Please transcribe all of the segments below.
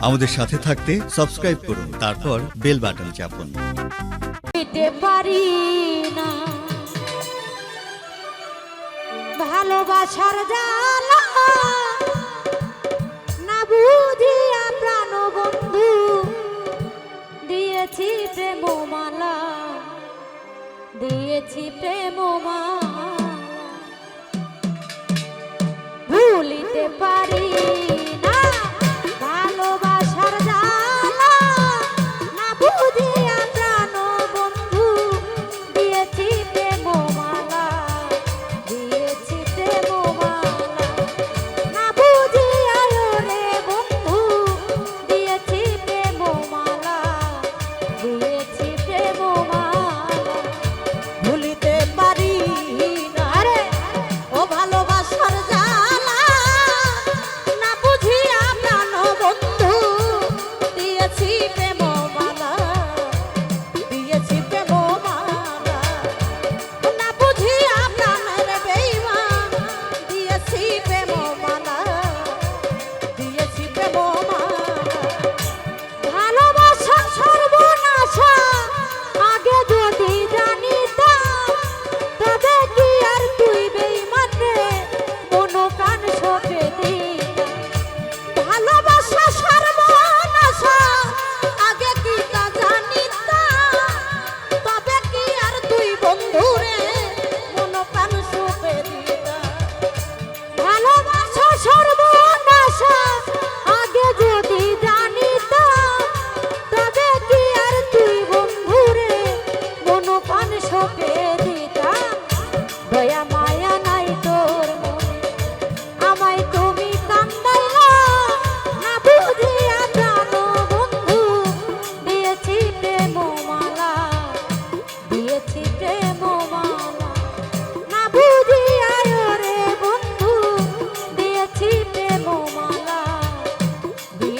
আমাদের সাথে থাকতে সাবস্ক্রাইব করুন, তারপর বেল বাটন চাপুন। পারি ভালোবাসার জালা না বুঝিয়া প্রাণ বন্ধু দিয়েছি প্রেম মালা দিয়েছি প্রেম মা ভুলিতে পারি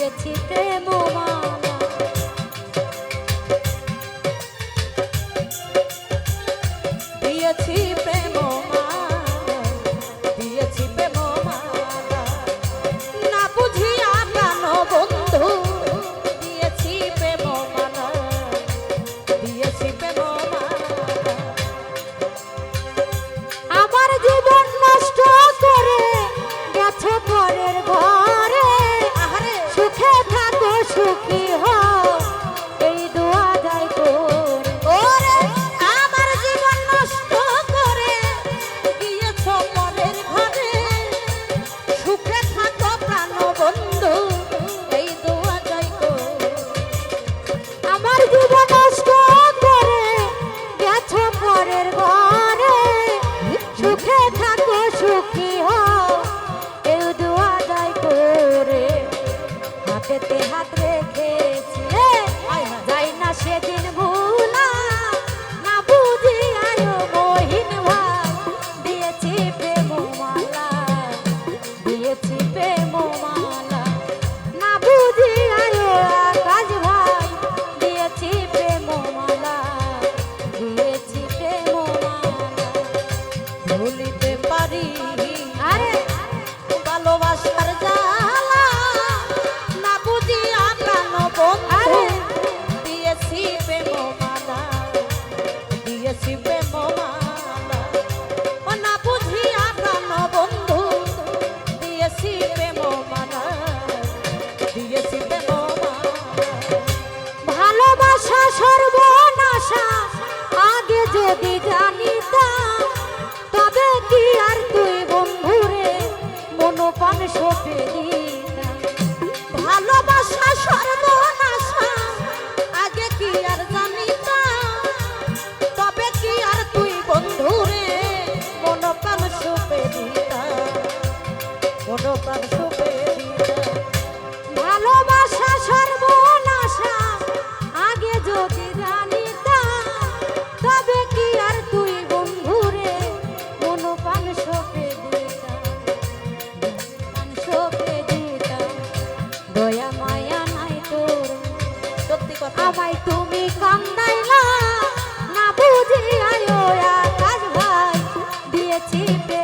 গেছি প্রেম হাতেতে হাত রে ചിട്ടേ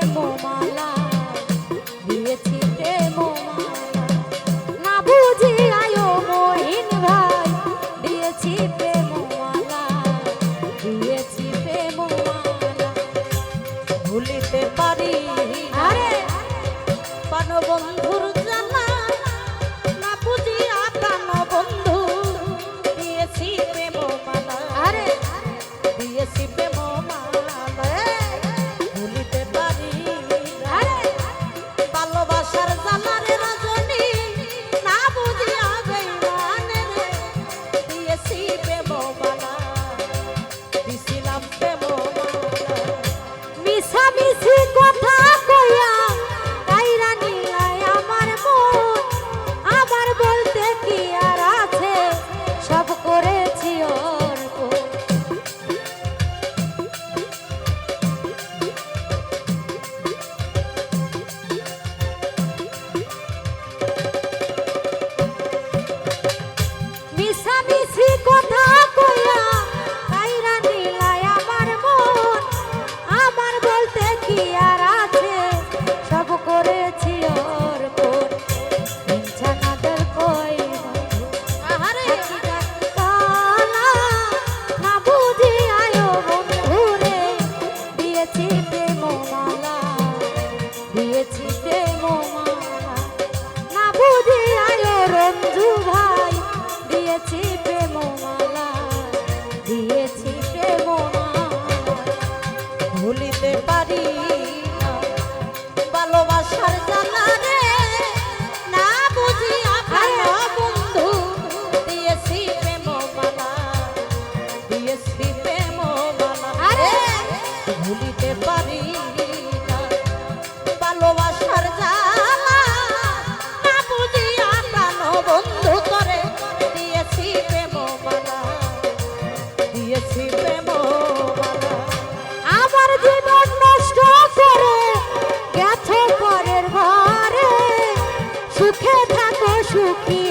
থাকতে পারি না। ভালোবাসার জালা না বুঝিয়া প্রাণ বন্ধু করে। দিয়েছি প্রেম মালা দিয়েছি প্রেম মালা আমার জীবন নষ্ট করে গেছো পরের ঘরে সুখে থাকো সুখী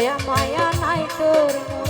দয়া মায়া নাই তোর মন।